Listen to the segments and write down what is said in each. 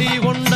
ஒளி ஒன்று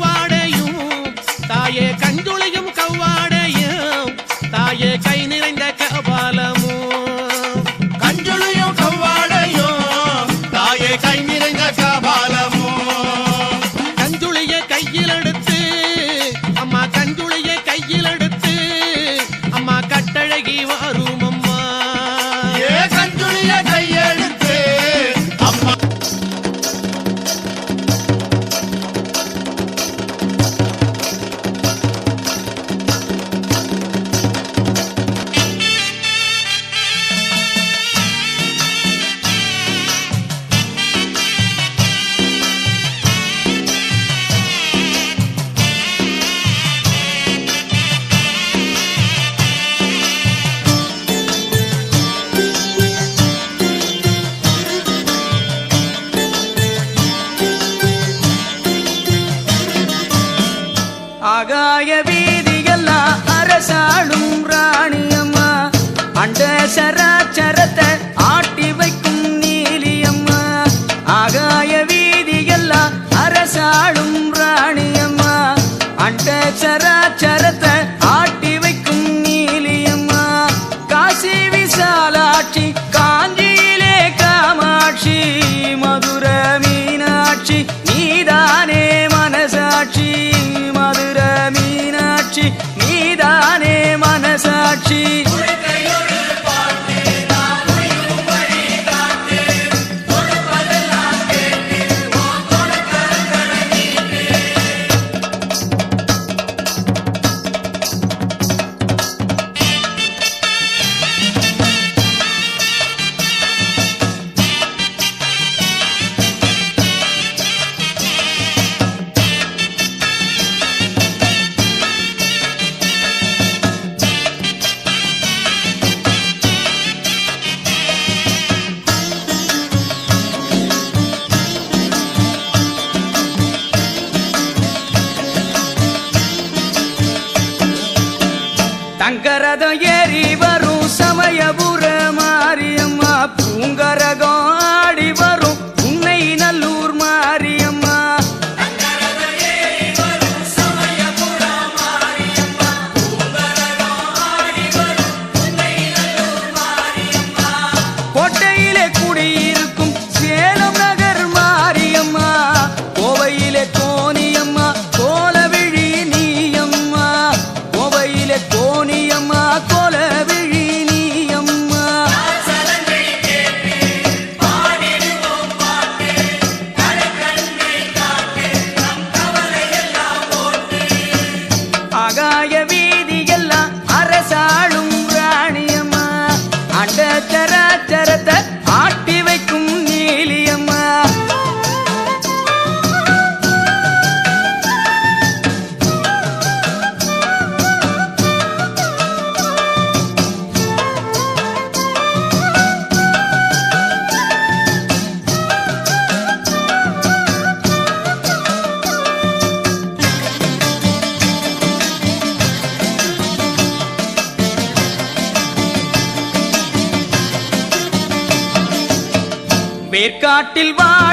வாட ஆகாய வீதியெல்லாம் அரசாளும் ராணியம்மா. அண்ட சராச்சரத்தை ஆட்டி வைக்கும் நீலியம்மா. ஆகாய வீதியெல்லாம் அரசாளும் ராணியம்மா. அண்ட சராச்சரத்தை மேற்காட்டில் வாழ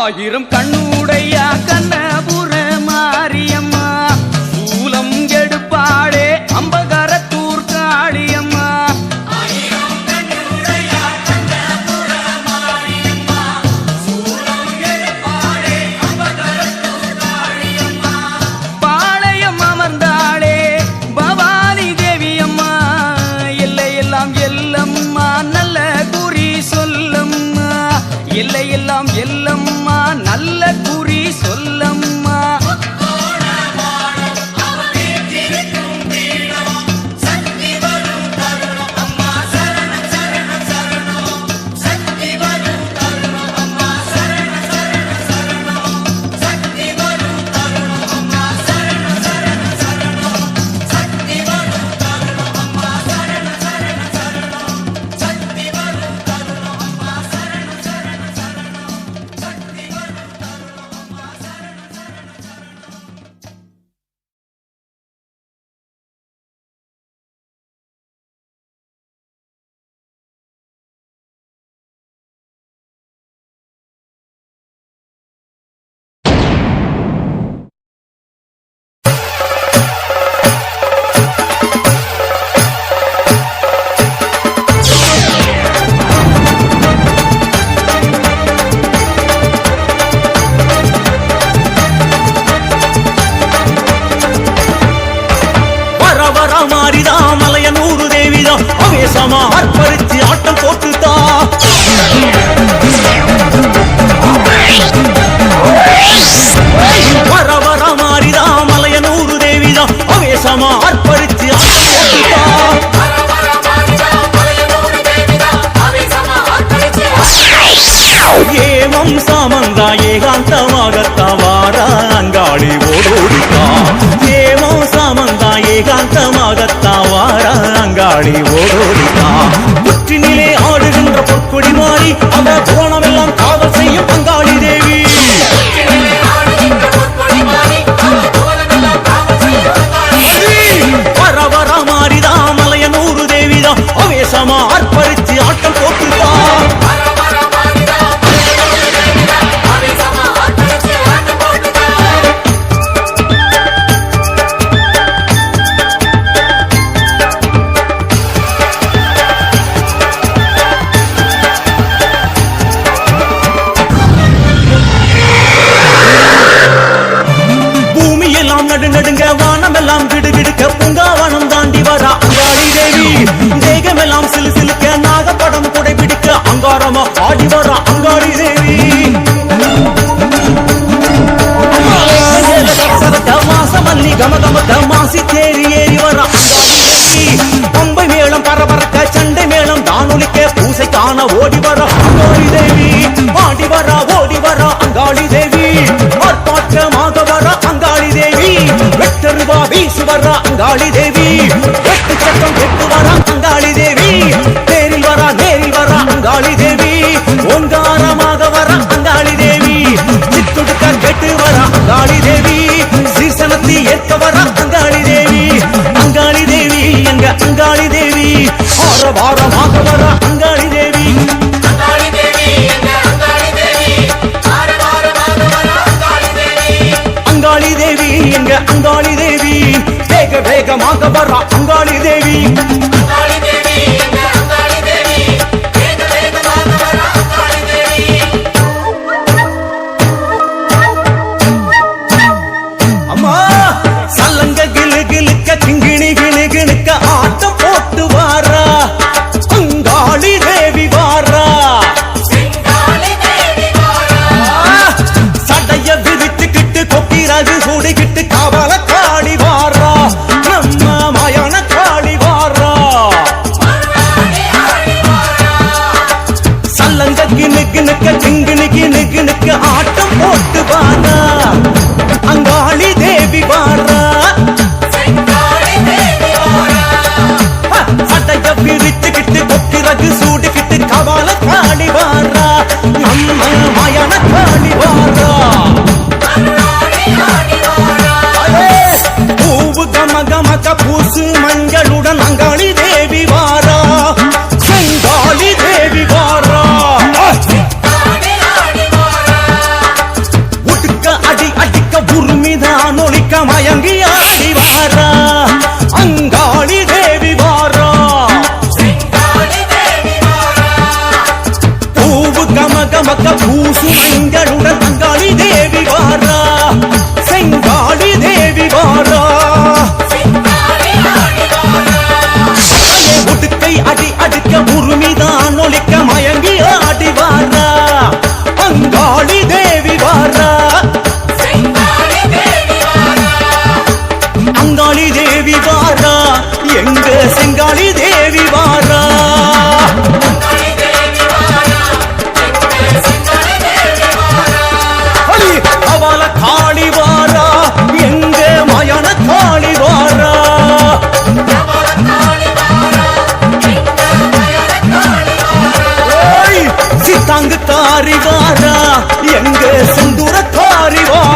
ஆயிரம் கண்ணுடைய கண்ண எல்லாம் எல்லம்மா நல்ல குறி சொல்லம்மா. ஏமம் சாமந்தா ஏகாந்தமாகத்தவாரா அங்காளி ஓடோடித்தா ஏமம் சாமந்தா ஏகாந்தமாகத்தவாரா அங்காளி ஓடோடித்தா புற்றினிலே ஆடுகின்ற பொற்கொடி மாறி அந்த புவனமெல்லாம் காவல் செய்யும் அங்காளி தேவி. வர வர மாறிதா மலைய நூறு தேவிதா அவேசமா அர்ப்பரிச்சு ஆட்டம் போட்டு மாசி தேரி ஏறி வரா பம்பை மேளம் பரபரக்க சண்டை மேளம் தானொலிக்க பூசை காண ஓடி வரா அங்காளி தேவி ஆடி வரா ஓடி வரா அங்காளி தேவி ஆர்ப்பாட்டமாக அங்காளி தேவி வெட்டருவா வீசு அங்காளி தேவி வெட்டு சட்டம் வெட்டு வர வேக வேகமாக வரா அங்காளி தேவி. பார்க்க கிணுக்க கிங்கிணி கிணு ஆட்டம் போட்டு பார்த்தா காரி வாரா எங்க செந்தூர காரி வாரா